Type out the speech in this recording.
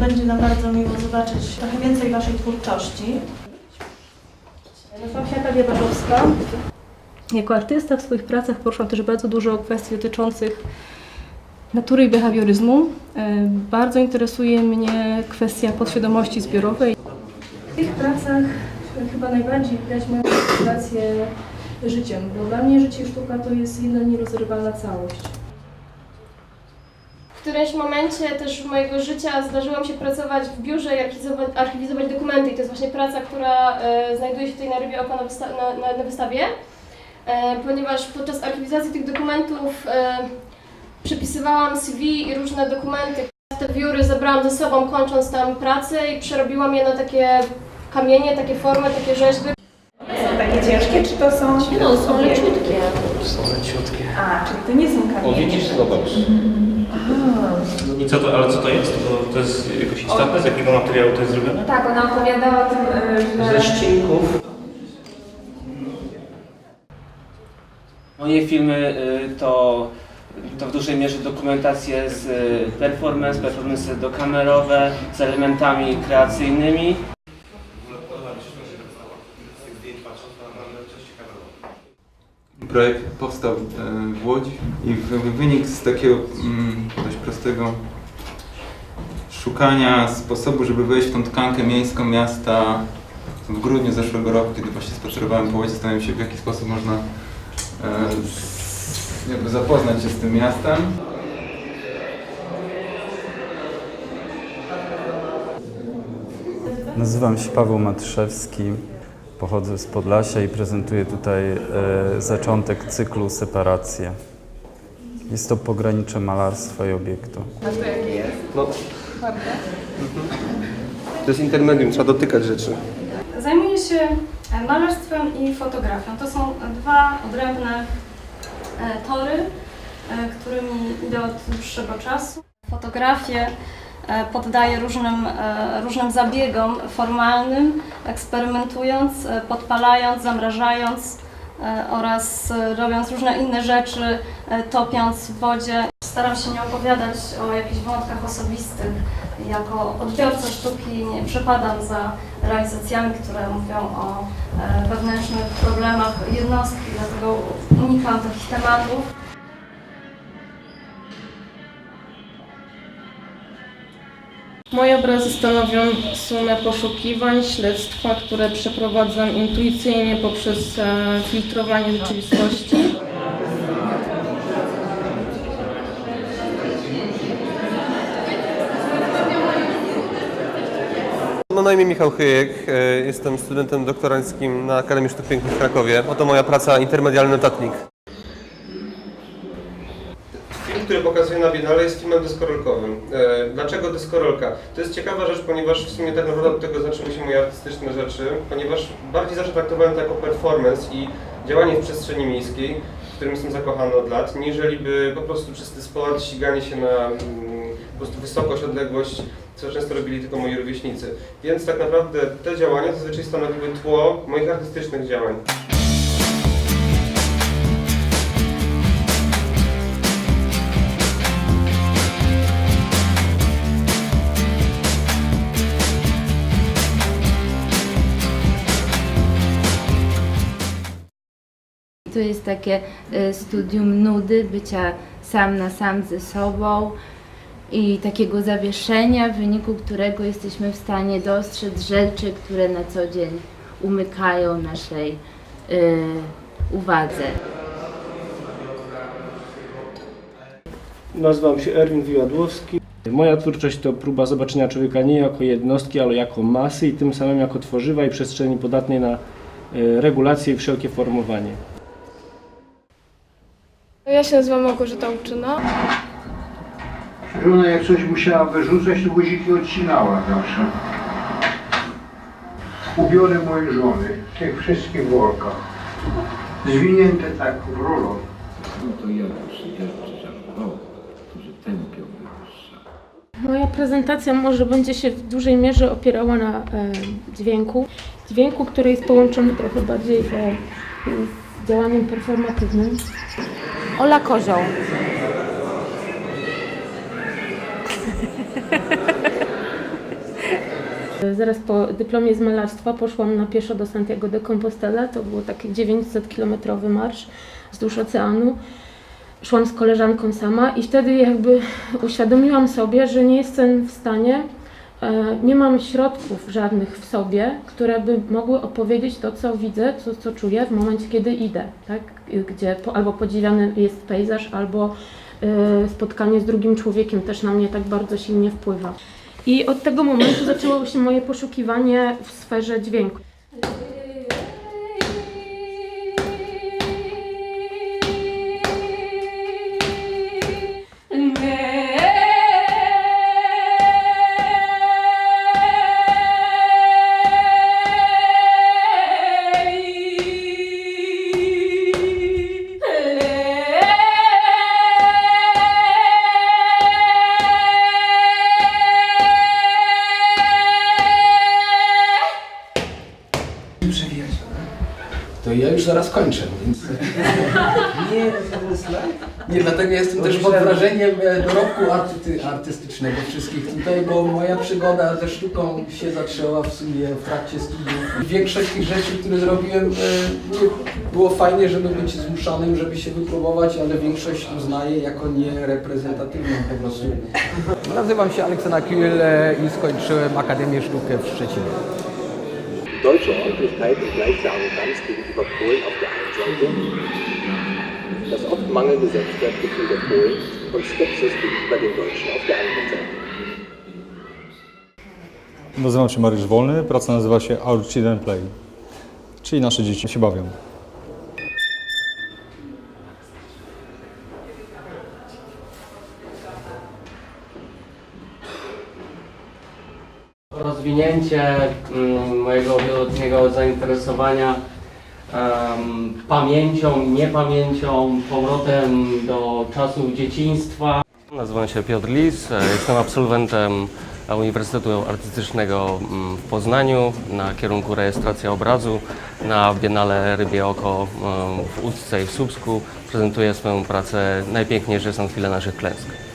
będzie nam bardzo miło zobaczyć trochę więcej Waszej twórczości. Nazywam się Natalia Barzowska. Jako artysta w swoich pracach poruszam też bardzo dużo kwestii dotyczących natury i behawioryzmu. E, Bardzo interesuje mnie kwestia podświadomości zbiorowej. W tych pracach chyba najbardziej widać moją fascynację życiem, bo dla mnie życie i sztuka to jest jedna nierozerwalna całość. W którymś momencie też mojego życia zdarzyło mi się pracować w biurze i archiwizować, archiwizować dokumenty. I to jest właśnie praca, która e, znajduje się tutaj na Rybie Oko na, wysta- na, na, na wystawie, e, ponieważ podczas archiwizacji tych dokumentów e, przepisywałam CV i różne dokumenty. Te wióry zabrałam ze sobą, kończąc tam pracę i przerobiłam je na takie kamienie, takie formy, takie rzeźby. Są takie ciężkie, czy to są? No, są leciutkie. Są leciutkie. A, czyli to nie są O, kamienie. widzisz? Zobacz. I co to, ale co to jest? To, to jest jakoś istotne? Z jakiego materiału to jest zrobione? Tak, ona opowiadała o tym, Ze że... ścinków. Moje filmy y, to, to w dużej mierze dokumentacje z y, performance, performance dokamerowe, z elementami kreacyjnymi. Projekt powstał e, w Łodzi i wy- wynik z takiego mm, dość prostego szukania sposobu, żeby wejść w tą tkankę miejską miasta w grudniu zeszłego roku, kiedy właśnie spacerowałem po Łodzi, zastanawiałem się w jaki sposób można e, jakby zapoznać się z tym miastem. Nazywam się Paweł Matrzewski, pochodzę z Podlasia i prezentuję tutaj e, zaczątek cyklu Separacje. Jest to pogranicze malarstwa i obiektu. No. To jest intermedium, trzeba dotykać rzeczy. Zajmuję się e, malarstwem i fotografią. To są dwa odrębne e, tory, e, którymi idę od dłuższego czasu. Fotografię e, poddaję różnym, e, różnym zabiegom formalnym, eksperymentując, e, podpalając, zamrażając oraz robiąc różne inne rzeczy, topiąc w wodzie. Staram się nie opowiadać o jakichś wątkach osobistych. Jako odbiorca sztuki nie przepadam za realizacjami, które mówią o wewnętrznych problemach jednostki, dlatego unikam takich tematów. Moje obrazy stanowią sumę poszukiwań, śledztwa, które przeprowadzam intuicyjnie poprzez e, filtrowanie rzeczywistości. Mam na imię Michał Chyjek, e, jestem studentem doktoranckim na Akademii Sztuk Pięknych w Krakowie. Oto moja praca Intermedialny notatnik. Pokazuję na Biennale jest filmem deskorolkowym. E, Dlaczego deskorolka? To jest ciekawa rzecz, ponieważ w sumie tak naprawdę od tego zaczęły się moje artystyczne rzeczy, ponieważ bardziej zawsze traktowałem to jako performance i działanie w przestrzeni miejskiej, w którym jestem zakochany od lat, niżeli by po prostu czysty sport, ściganie się na mm, po prostu wysokość, odległość, co często robili tylko moi rówieśnicy. Więc tak naprawdę te działania zazwyczaj stanowiły tło moich artystycznych działań. To jest takie e, studium nudy, bycia sam na sam ze sobą i takiego zawieszenia, w wyniku którego jesteśmy w stanie dostrzec rzeczy, które na co dzień umykają naszej e, uwadze. Nazywam się Erwin Wiładłowski. Moja twórczość to próba zobaczenia człowieka nie jako jednostki, ale jako masy i tym samym jako tworzywa i przestrzeni podatnej na e, regulacje i wszelkie formowanie. Ja się nazywam Małgorzata Łuczyna. Żona jak coś musiała wyrzucać, to guziki odcinała zawsze. Ubiorę mojej żony w tych wszystkich workach. Zwinięte tak w rulon. No to ja ja zachował, którzy tępią wyższa. Moja prezentacja może będzie się w dużej mierze opierała na e, dźwięku. Dźwięku, który jest połączony trochę bardziej e, z działaniem performatywnym. Ola Kozioł. Zaraz po dyplomie z malarstwa poszłam na pieszo do Santiago de Compostela. To było taki 900-kilometrowy marsz wzdłuż oceanu. Szłam z koleżanką sama i wtedy jakby uświadomiłam sobie, że nie jestem w stanie, nie mam środków żadnych w sobie, które by mogły opowiedzieć to, co widzę, to, co czuję w momencie, kiedy idę, tak? Gdzie po, albo podziwiany jest pejzaż, albo e, spotkanie z drugim człowiekiem też na mnie tak bardzo silnie wpływa. I od tego momentu zaczęło się moje poszukiwanie w sferze dźwięku. Zaraz kończę, więc... Nie, nie, dlatego jestem też pod wrażeniem e, dorobku arty, artystycznego wszystkich tutaj, bo moja przygoda ze sztuką się zaczęła w sumie w trakcie studiów. Większość tych rzeczy, które zrobiłem, e, nie było fajnie, żeby być zmuszonym, żeby się wypróbować, ale większość uznaje jako niereprezentatywną po prostu. Nazywam się Aleksander Kühl e, i skończyłem Akademię Sztukę w Szczecinie. Deutsche Ordentlichkeit und gleiche Arroganz gegenüber Polen auf der einen Seite, das oft mangelnde Selbstwertgefühl der Polen und Skepsis gegenüber den Deutschen auf der anderen Seite. Nazywam się Mariusz Wolny, praca nazywa się Our Children Play, czyli nasze dzieci się bawią. rozwinięcie mm, mojego wieloletniego zainteresowania em, pamięcią niepamięcią, powrotem do czasów dzieciństwa. Nazywam się Piotr Lis, e, jestem absolwentem Uniwersytetu Artystycznego mm, w Poznaniu na kierunku rejestracja obrazu. Na Biennale Rybie Oko em, w Ustce i w Słupsku prezentuję swoją pracę Najpiękniejsze są chwile naszych klęsk.